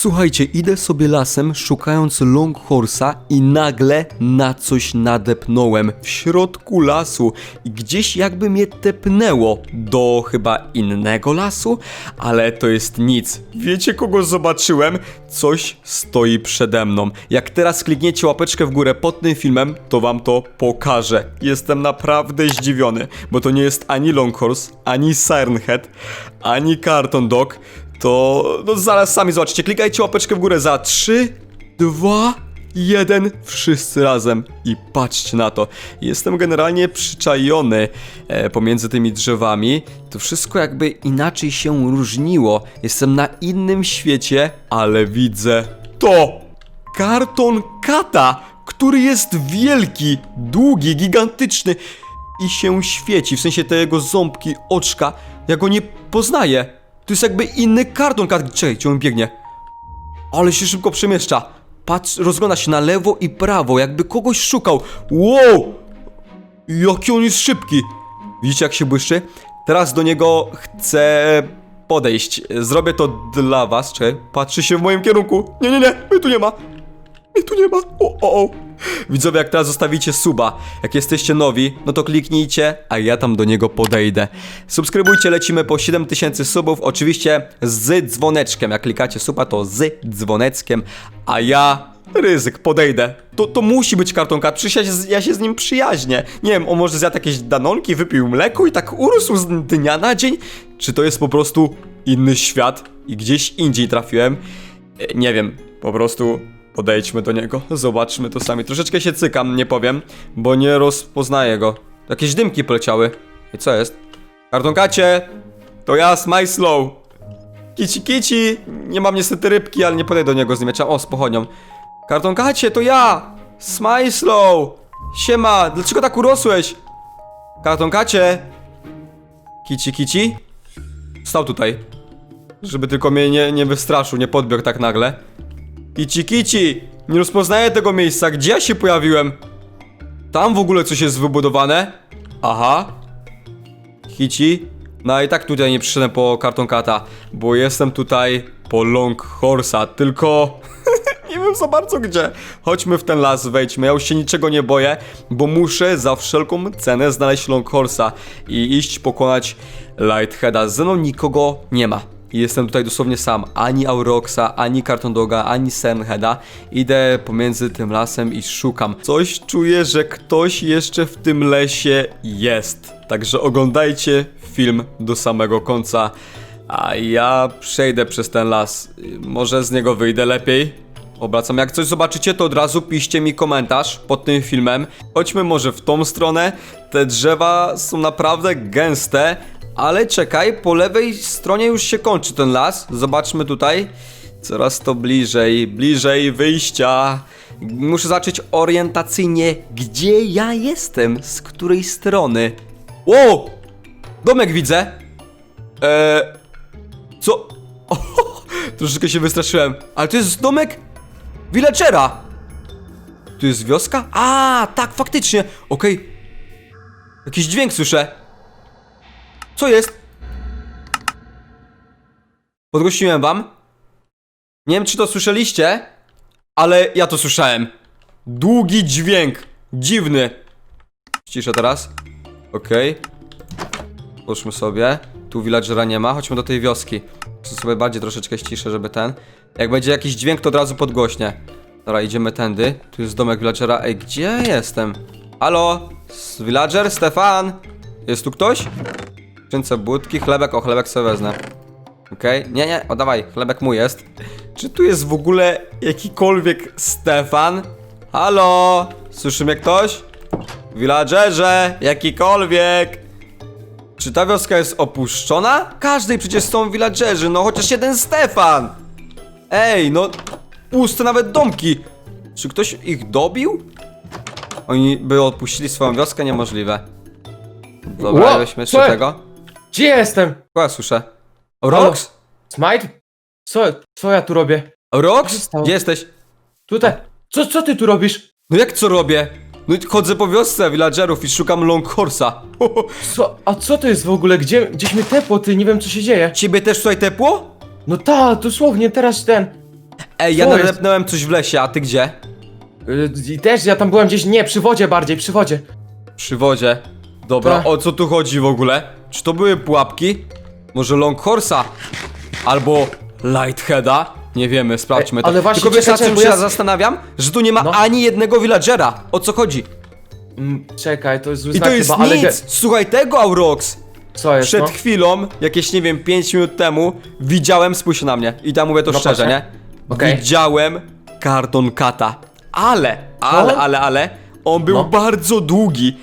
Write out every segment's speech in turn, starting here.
Słuchajcie, idę sobie lasem szukając Longhorsa i nagle na coś nadepnąłem w środku lasu i gdzieś jakby mnie tepnęło do chyba innego lasu, ale to jest nic. Wiecie kogo zobaczyłem? Coś stoi przede mną. Jak teraz klikniecie łapeczkę w górę pod tym filmem, to wam to pokażę. Jestem naprawdę zdziwiony, bo to nie jest ani Longhorse, ani Siren Head, ani Carton Dog, to no zaraz sami zobaczycie. Klikajcie łapeczkę w górę za 3, 2, 1, wszyscy razem i patrzcie na to. Jestem generalnie przyczajony e, pomiędzy tymi drzewami. To wszystko jakby inaczej się różniło. Jestem na innym świecie, ale widzę to. Karton kata, który jest wielki, długi, gigantyczny i się świeci. W sensie te jego ząbki, oczka, ja go nie poznaję. To jest jakby inny karton kat. Czekaj, gdzie on biegnie? Ale się szybko przemieszcza. Patrz, rozgląda się na lewo i prawo, jakby kogoś szukał. Wow! Jaki on jest szybki! Widzicie, jak się błyszczy? Teraz do niego chcę podejść. Zrobię to dla was. Czekaj, patrzy się w moim kierunku. Nie, nie, nie, mnie tu nie ma. Mnie tu nie ma. O, o, o. Widzowie, jak teraz zostawicie suba, jak jesteście nowi, no to kliknijcie, a ja tam do niego podejdę. Subskrybujcie, lecimy po 7000 subów, oczywiście z dzwoneczkiem. Jak klikacie suba, to z dzwoneczkiem, a ja ryzyk, podejdę. To, to musi być kartonka, przecież ja się, ja się z nim przyjaźnię. Nie wiem, on może zjadł jakieś danonki, wypił mleko i tak urósł z dnia na dzień? Czy to jest po prostu inny świat i gdzieś indziej trafiłem? E, Nie wiem, po prostu podejdźmy do niego, zobaczmy to sami. Troszeczkę się cykam, nie powiem, bo nie rozpoznaję go. Jakieś dymki poleciały. I co jest? Kartonkacie! To ja, Smyslow! Kici kici! Nie mam niestety rybki, ale nie podejdę do niego z mieczem. O, z pochodnią. Kartonkacie, to ja! Smyslow! Siema, dlaczego tak urosłeś? Kartonkacie! Kici kici? Stał tutaj. Żeby tylko mnie nie, nie wystraszył, nie podbiegł tak nagle. Kici kici! Nie rozpoznaję tego miejsca, gdzie ja się pojawiłem? Tam w ogóle coś jest wybudowane? Aha. Kici. No i tak tutaj nie przyszedłem po karton kata, bo jestem tutaj po Long Horse'a, tylko nie wiem za bardzo gdzie. Chodźmy w ten las, wejdźmy. Ja już się niczego nie boję, bo muszę za wszelką cenę znaleźć Long Horse'a i iść pokonać Lightheada. Ze mną nikogo nie ma. Jestem tutaj dosłownie sam. Ani Auroxa, ani Carton Doga, ani Senheada. Idę pomiędzy tym lasem i szukam. Coś czuję, że ktoś jeszcze w tym lesie jest. Także oglądajcie film do samego końca. A ja przejdę przez ten las. Może z niego wyjdę lepiej? Obracam. Jak coś zobaczycie, to od razu piszcie mi komentarz pod tym filmem. Chodźmy może w tą stronę. Te drzewa są naprawdę gęste. Ale czekaj, po lewej stronie już się kończy ten las. Zobaczmy tutaj. Coraz to bliżej, bliżej wyjścia. Muszę zacząć orientacyjnie, gdzie ja jestem, z której strony. Wow! Domek widzę. Eee. Co? O, troszeczkę się wystraszyłem. Ale to jest domek villagera. Tu jest wioska? A, tak, faktycznie. Okej. Jakiś dźwięk słyszę. Co jest? Podgłosiłem wam. Nie wiem, czy to słyszeliście, ale ja to słyszałem. Długi dźwięk. Dziwny. Ciszę teraz. Okej. Poszmy sobie. Tu villagera nie ma. Chodźmy do tej wioski. Muszę sobie bardziej troszeczkę ściszę, żeby ten. Jak będzie jakiś dźwięk, to od razu podgłośnie. Dobra, idziemy tędy. Tu jest domek villagera. Ej, gdzie ja jestem? Halo? Villager? Stefan? Jest tu ktoś? Skrzynce budki, chlebek, o chlebek sobie wezmę. Okej, nie, nie, o dawaj, chlebek mój jest. Czy tu jest w ogóle jakikolwiek Stefan? Halo? Słyszy mnie ktoś? Villagerze, jakikolwiek! Czy ta wioska jest opuszczona? Każdej przecież są villagerzy, no chociaż jeden Stefan! Ej, no puste nawet domki! Czy ktoś ich dobił? Oni by odpuścili swoją wioskę? Niemożliwe. Dobra, weźmy jeszcze tego. Gdzie jestem? Kogo ja słyszę? Rox? Smite? Co, co ja tu robię? Co się Rox? stało? Gdzie jesteś? Tutaj. Co, co ty tu robisz? No jak co robię? No i chodzę po wiosce villagerów i szukam Longhorsa. Co, a co to jest w ogóle? Gdzie, gdzieś mnie tepło, ty, nie wiem co się dzieje. Ciebie też tutaj tepło? No ta, dosłownie, teraz ten. Ej, ja Co jest? nadepnąłem coś w lesie, a ty gdzie? Y, I też ja tam byłem gdzieś, nie, przy wodzie bardziej, przy wodzie. Przy wodzie. Dobra, Tak. o co tu chodzi w ogóle? Czy to były pułapki? Może Longhorsa? Albo Lightheada? Nie wiemy, sprawdźmy Ej, to. ale właśnie, Tylko wiesz, czekaj, na czym czekaj, się ja zastanawiam? Że tu nie ma No. ani jednego villagera. O co chodzi? Mm, czekaj, to jest zły I znak to jest chyba, ale... nic! ge- Słuchaj tego, Aurox! Co jest, Przed no? chwilą, jakieś nie wiem, 5 minut temu, widziałem, spójrz na mnie. I tam mówię to No szczerze, nie? Okej. Widziałem karton kata. Ale, ale, No. ale, ale, on był No. bardzo długi.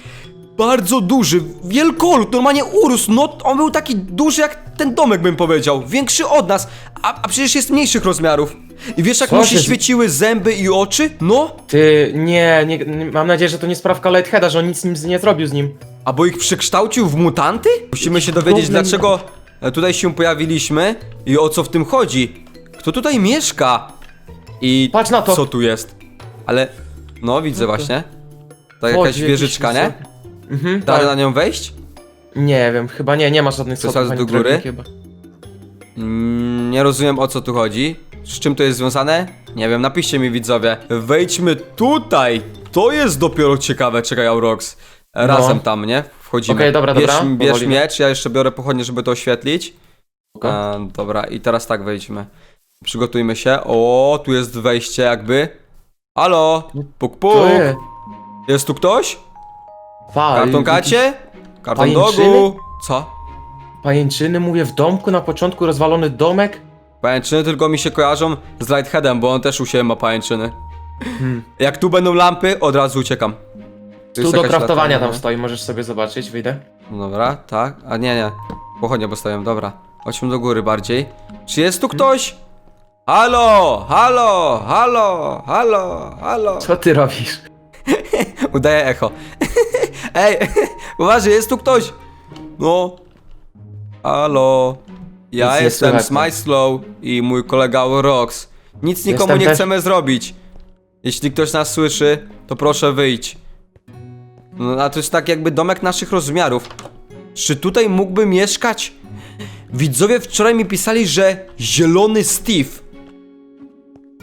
Bardzo duży, wielkolud, normalnie urósł. No, on był taki duży jak ten domek, bym powiedział. Większy od nas, a, a przecież jest mniejszych rozmiarów. I wiesz, jak Co mu się z- świeciły zęby i oczy? No, Ty, nie, nie, nie, mam nadzieję, że to nie sprawka Lightheada, że on nic z nim nie zrobił z nim. Albo ich przekształcił w mutanty? Musimy się dowiedzieć, Problem- dlaczego e, tutaj się pojawiliśmy i o co w tym chodzi. Kto tutaj mieszka? I Patrz na to. co tu jest? Ale, no widzę to? właśnie. To Chodzi jakaś jakiś wieżyczka, nie? Mhm, Da tak. na nią wejść? Nie wiem, chyba nie, nie ma żadnych To schodów ani do góry? chyba. Mm, nie rozumiem o co tu chodzi. Z czym to jest związane? Nie wiem, napiszcie mi widzowie. Wejdźmy tutaj! To jest dopiero ciekawe, czekaj Aurox. Razem tam, nie? Wchodzimy. No. Okej, dobra, bierz, dobra, Bierz powoli. miecz, ja jeszcze biorę pochodnie, żeby to oświetlić. Spoko. Dobra, i teraz tak wejdźmy. Przygotujmy się. O, tu jest wejście jakby. Halo? Puk puk. Jest. Jest tu ktoś? Pa, Karton kacie? Karton pajęczyny? dogu? Co? Pajęczyny, mówię, w domku na początku rozwalony domek. Pajęczyny tylko mi się kojarzą z Lightheadem, bo on też u siebie ma pajęczyny. Hmm. Jak tu będą lampy, od razu uciekam. Tu jest do jakaś kraftowania latarnia, tam nie? stoi, możesz sobie zobaczyć, wyjdę. No Dobra, tak. A nie, nie. Pochodnie postawiam, dobra. Chodźmy do góry bardziej. Czy jest tu ktoś? Halo, halo, halo, halo, halo. Co ty robisz? Udaje echo. Ej, uważaj, jest tu ktoś. No. Halo. Ja Nic nie jestem słychać, Smyslow i mój kolega Rox. Nic nikomu Jestem nie też. chcemy zrobić. Jeśli ktoś nas słyszy, to proszę wyjdź. No, a to jest tak jakby domek naszych rozmiarów. Czy tutaj mógłby mieszkać? Widzowie wczoraj mi pisali, że zielony Steve.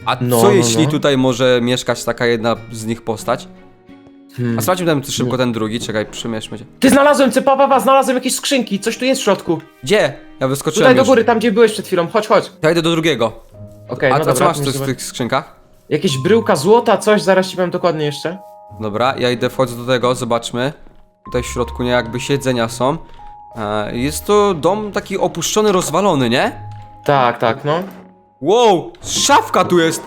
A No, co no, jeśli no. tutaj może mieszkać taka jedna z nich postać? Hmm. A sprawdźmy tam szybko ten drugi, czekaj, przemieszmy się. Ty znalazłem, ty pa, pa, pa, znalazłem jakieś skrzynki, coś tu jest w środku. Gdzie? Ja wyskoczyłem Tutaj do już. góry, tam gdzie byłeś przed chwilą, chodź, chodź. Ja idę do drugiego. Okej, a no a co dobra, masz tu w tych skrzynkach? Jakieś bryłka złota, coś, zaraz ci powiem dokładnie jeszcze. Dobra, ja idę, wchodzę do tego, zobaczmy. Tutaj w środku nie jakby siedzenia są. E, jest to dom taki opuszczony, rozwalony, nie? Tak, tak, no. Wow, szafka tu jest!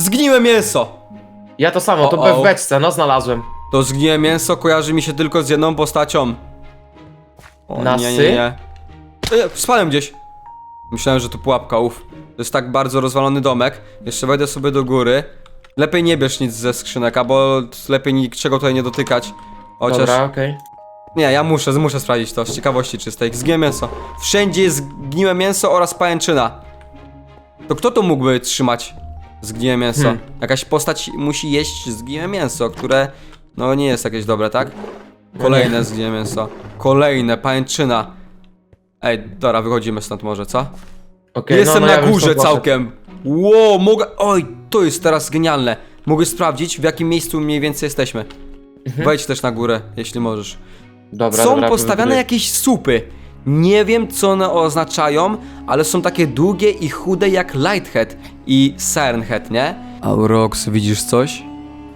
Zgniłe mięso! Ja to samo, to O, w beczce, no znalazłem. To zgniłe mięso kojarzy mi się tylko z jedną postacią. O, Nasy? nie, nie, nie. E, spadłem gdzieś. Myślałem, że to pułapka, uf. To jest tak bardzo rozwalony domek. Jeszcze wejdę sobie do góry. Lepiej nie bierz nic ze skrzynek, bo lepiej niczego tutaj nie dotykać. Chociaż... Dobra, okej. Nie, ja muszę, muszę sprawdzić to z ciekawości czystej. Zgniłe mięso. Wszędzie jest zgniłe mięso oraz pajęczyna. To kto to mógłby trzymać zgniłe mięso? Hmm. Jakaś postać musi jeść zgniłe mięso, które no nie jest jakieś dobre, tak? Kolejne zgniłe mięso. Kolejne, pajęczyna. Ej, dobra, wychodzimy stąd może, co? Okej, Jestem no, no, na ja górze całkiem. Wow, mogę... Oj, to jest teraz genialne. Mogę sprawdzić, w jakim miejscu mniej więcej jesteśmy. Wejdź też na górę, jeśli możesz. Mhm. Dobra, są dobra, postawione wybuduję. jakieś supy. Nie wiem, co one oznaczają, ale są takie długie i chude jak Lighthead i Sirenhead, nie? Aurox, widzisz coś?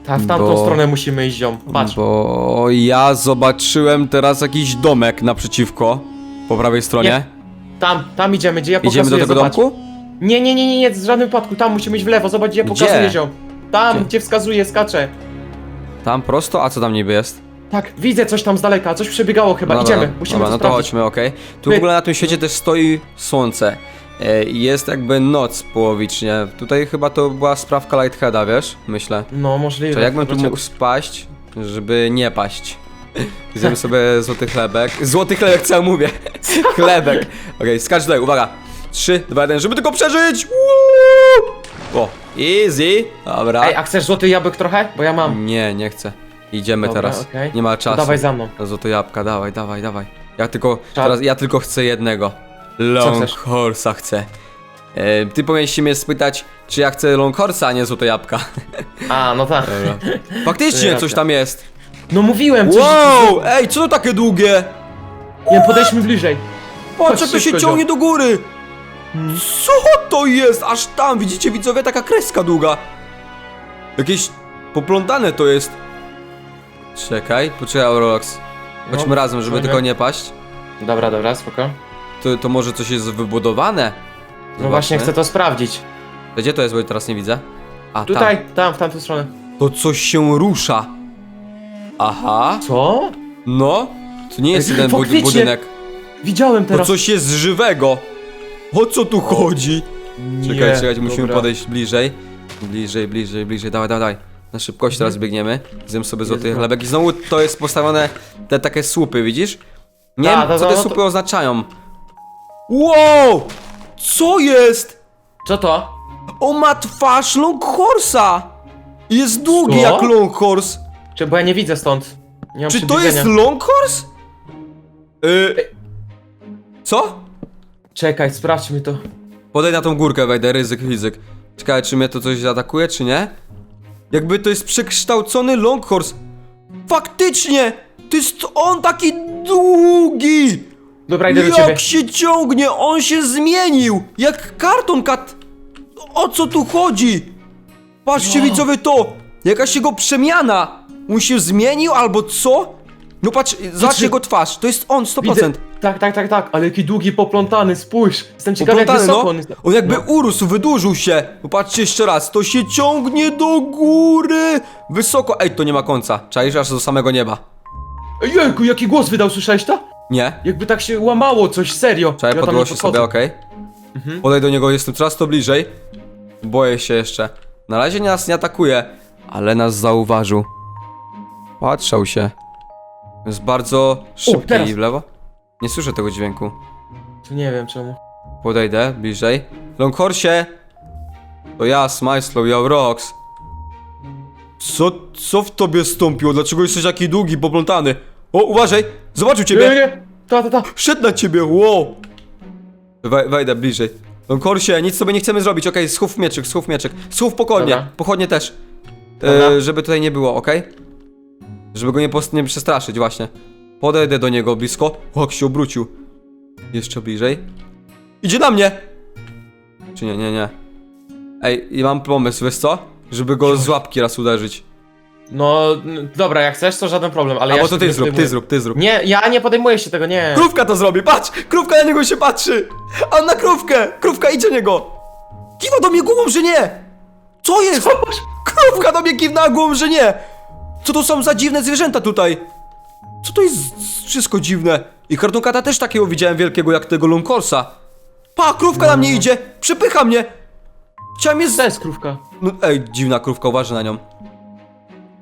Ta, w tamtą bo- stronę musimy iść, ziom. Patrz. Bo ja zobaczyłem teraz jakiś domek naprzeciwko, po prawej stronie. Nie, Tam, tam idziemy, gdzie ja pokazuję, Idziemy do tego zobacz. domku? Nie, nie, nie, nie, nie, w żadnym wypadku, tam musimy iść w lewo, zobacz gdzie ja Gdzie? pokazuję, ziom. Tam, Gdzie? gdzie wskazuje, skacze. Tam prosto? A co tam niby jest? Tak, widzę coś tam z daleka, coś przebiegało chyba, Dobra, idziemy, musimy dobra, to no to sprawdzić. chodźmy, okej. Tu w ogóle na tym świecie też stoi słońce. E, i Jest jakby noc połowicznie. Tutaj chyba to była sprawka Lightheada, wiesz? Myślę. No, możliwe. To jakbym tu mógł spaść, żeby nie paść. Zjem sobie złoty chlebek. Złoty chlebek, co ja mówię? chlebek. Okej, skacz tutaj, uwaga. 3, 2, 1, żeby tylko przeżyć! Woo! O, easy. Dobra. Ej, a chcesz złoty jabłek trochę? Bo ja mam. Nie, nie chcę. Idziemy Dobra, teraz. okej. Nie ma czasu. dawaj za mną. Złote jabłka, dawaj, dawaj, dawaj. Ja tylko, teraz, ja tylko chcę jednego. chcesz? Long Horse'a chcę. E, ty powinieneś się mnie spytać, czy ja chcę Long Horse'a, a nie złote jabłka. A, no tak. Faktycznie coś tam jest. No mówiłem, coś... Wow! Ej, co to takie długie? Nie, podejdźmy bliżej. Patrz, jak to się szybko, ciągnie do góry! Co to jest? Aż tam, widzicie widzowie, taka kreska długa. Jakieś poplątane to jest. Czekaj, poczekaj Roblox. Chodźmy No, razem, żeby tylko nie paść. Dobra, dobra, spoko. To, to może coś jest wybudowane? No właśnie, chcę to sprawdzić. Gdzie to jest, bo ja teraz nie widzę? A, Tutaj, tam, w tamtą stronę. tam. To coś się rusza. Aha. Co? No. To nie jest Ej, jeden bud- faktycznie. budynek. Widziałem To teraz. coś jest żywego. O co tu chodzi? Nie, Czekaj, czekaj, musimy dobra. podejść bliżej. Bliżej, bliżej, bliżej, dawaj, dawaj, dawaj. Na szybkość teraz biegniemy. Zjem sobie złoty Mhm. Chlebek i znowu to jest postawione te takie słupy, widzisz? Nie Ta, wiem, ta, co ta, te no to- słupy oznaczają. Wow! Co jest? Co to? On ma twarz Long Horse'a! Jest długi Co? jak Long Horse. Czy, bo ja nie widzę stąd. Nie mam Czy to jest przybliżenia. Long Horse? Y... Co? Czekaj, sprawdźmy to. Podaj na tą górkę, wejdę, ryzyk, ryzyk. Ciekawe, czy mnie to coś zaatakuje, czy nie? Jakby to jest przekształcony Longhorse. Faktycznie! To jest on taki długi! Dobra, idę do ciebie. Jak się ciągnie, on się zmienił! Jak karton kat... O co tu chodzi? Patrzcie, Wow. widzowie, to! Jakaś jego przemiana! On się zmienił, albo co? No patrz, zobacz jego twarz, to jest on, 100%. Widzę. Tak, tak, tak, tak, ale jaki długi, poplątany, spójrz. Jestem ciekawy, jak Poplątany, wysoko no. on jest. On jakby No. urósł, wydłużył się. Popatrzcie jeszcze raz, to się ciągnie do góry. Wysoko. Ej, to nie ma końca. Czaisz aż do samego nieba. Ej, Jejku, jaki głos wydał, słyszałeś to? Nie? Jakby tak się łamało coś, serio. Czekaj, tam nie podgłoszę sobie, okej. Podaj do niego, jestem coraz to bliżej. Boję się jeszcze. Na razie nas nie atakuje, ale nas zauważył. Patrzał się. Jest bardzo szybki teraz. i w lewo. Nie słyszę tego dźwięku. Nie wiem czemu. Podejdę bliżej. Longhorsie! To ja, Smajslow, ja Rox. Co, co w tobie stąpiło? Dlaczego jesteś taki długi, poplątany? O, uważaj! Zobaczył Nie, ciebie! nie, ta, ta, ta. Szedł na ciebie, wow! Wej, wejdę bliżej. Longhorsie, nic sobie nie chcemy zrobić, okej? Schów mieczyk, schów mieczyk. Schów pochodnie, Dobra. pochodnie też. Dobra. E, żeby tutaj nie było, okej? Żeby go nie, pos- nie przestraszyć, właśnie. Podejdę do niego blisko. O, jak się obrócił. Jeszcze bliżej. Idzie na mnie! Czy nie, nie, nie. Ej, i mam pomysł, wiesz co? Żeby go z łapki raz uderzyć. No, n- dobra, jak chcesz, to żaden problem, ale ja Albo się to ty nie zrób, ty podejmuję. zrób, ty zrób. Nie, ja nie podejmuję się tego, nie. Krówka to zrobi, patrz! Krówka na niego się patrzy! A on na krówkę! Krówka idzie niego! Kiwa do mnie głową, że nie! Co jest? Krówka do mnie kiwnęła głową, że nie! Co to są za dziwne zwierzęta tutaj? Co to jest wszystko dziwne? I kartonkata też takiego widziałem wielkiego jak tego Longhorsa. Pa, krówka na mnie idzie! Przepycha mnie! Chciałem je z... To jest krówka. No, ej, dziwna krówka, uważaj na nią.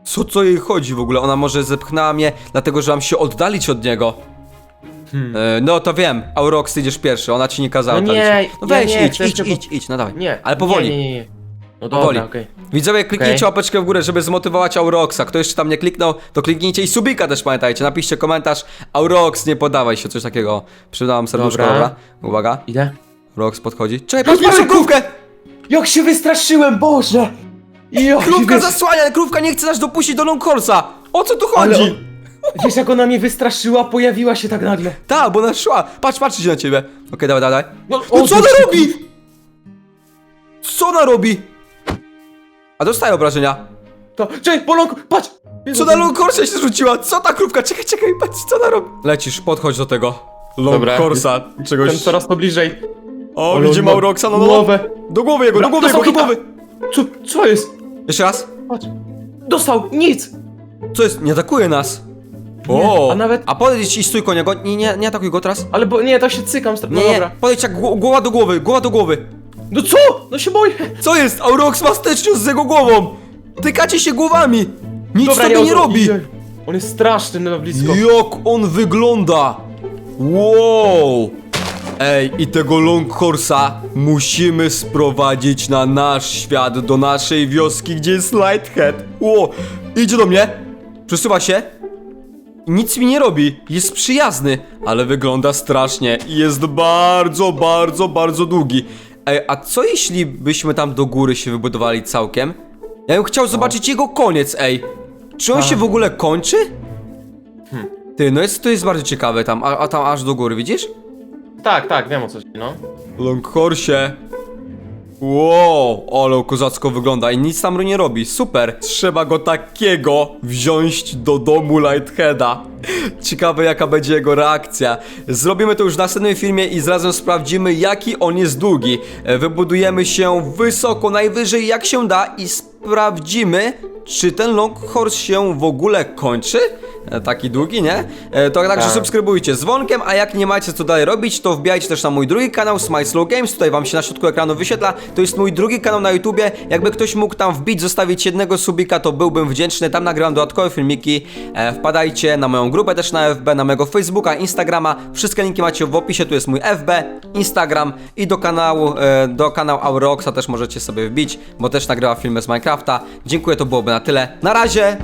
Co, co jej chodzi w ogóle? Ona może zepchnęła mnie, dlatego że mam się oddalić od niego. Hmm. E, no to wiem, Aurox idziesz pierwszy, ona ci nie kazała No oddalić. nie, No ja weź, nie idź, chcę idź, jeszcze, idź, idź, no dawaj. Nie. Ale powoli. Nie, nie, nie. No Powoli. dobra, okej. Widzowie, kliknijcie Okej. łapeczkę w górę, żeby zmotywować Auroxa. Kto jeszcze tam nie kliknął, to kliknijcie i subika też pamiętajcie. Napiszcie komentarz. Aurox, nie podawaj się, coś takiego. Przydałam serduszko, dobra. Dobra. Uwaga. Idę. Aurox podchodzi. Czekaj, patrz, patrz, krówkę! Jak się wystraszyłem, Boże! Jak Krówka wiesz, zasłania, krówka nie chce nas dopuścić do Longhorsa. O co tu ale chodzi? on- Wiesz jak ona mnie wystraszyła, pojawiła się tak nagle. Tak, bo ona szła. Patrz, patrzy się na ciebie. Okej, dawaj, dawaj. No, No o, co ona robi? Co ona robi? A dostaje obrażenia. To, czekaj, polonku, patrz! Co na Longhorsa się rzuciła? Co ta krówka? Czekaj, czekaj, patrz, co ona robi? Lecisz, podchodź do tego. Dobra. Czegoś. Jestem coraz to bliżej. O, Ale widzimy on ma Auroxa, no, no, no. Głowę. Do głowy jego, do głowy jego, do głowy. Co, co jest? Jeszcze raz. Patrz. Dostał, nic! Co jest? Nie atakuje nas. Nie, O, a nawet- A podejdź i stój konia go. Nie, nie, nie atakuj go teraz. Ale bo, nie, to się cykam. sta- No Nie, nie, dobra. podejdź jak gło- głowa do głowy, głowa do głowy. No co? No się boję. Co jest? Aurox ma styczność z jego głową! Tykacie się głowami! Nic Dobra, sobie nie robi! Jej. On jest straszny na blisko. Jak on wygląda! Wow! Ej, i tego Longhorsa musimy sprowadzić na nasz świat, do naszej wioski, gdzie jest Lighthead. Ło! Idzie do mnie! Przesuwa się. Nic mi nie robi, jest przyjazny, ale wygląda strasznie i jest bardzo, bardzo, bardzo długi. Ej, a co jeśli byśmy tam do góry się wybudowali całkiem? Ja bym chciał zobaczyć jego koniec, ej. Czy on się w ogóle kończy? Ty, no jest, to jest bardzo ciekawe tam, a, a tam aż do góry, widzisz? Tak, tak, wiem o co chodzi, no. Longhorsie. Wow, ale kozacko wygląda i nic tam nie robi, super. Trzeba go takiego wziąć do domu Lightheada. Ciekawe jaka będzie jego reakcja. Zrobimy to już w następnym filmie i zarazem sprawdzimy jaki on jest długi. E, Wybudujemy się wysoko, najwyżej jak się da i sprawdzimy czy ten Longhorse się w ogóle kończy? E, Taki długi, nie? E, To także Tak. subskrybujcie z dzwonkiem, a jak nie macie co dalej robić, to wbijajcie też na mój drugi kanał Smile Slow Games, tutaj wam się na środku ekranu wyświetla. To jest mój drugi kanał na YouTubie. Jakby ktoś mógł tam wbić, zostawić jednego subika, to byłbym wdzięczny. Tam nagrywam dodatkowe filmiki. E, wpadajcie na moją grupę też na FB, na mojego Facebooka, Instagrama. Wszystkie linki macie w opisie. Tu jest mój FB, Instagram i do kanału, e, do kanału Auroxa też możecie sobie wbić, bo też nagrywa filmy z Minecrafta. Dziękuję, to byłoby na tyle. Na razie!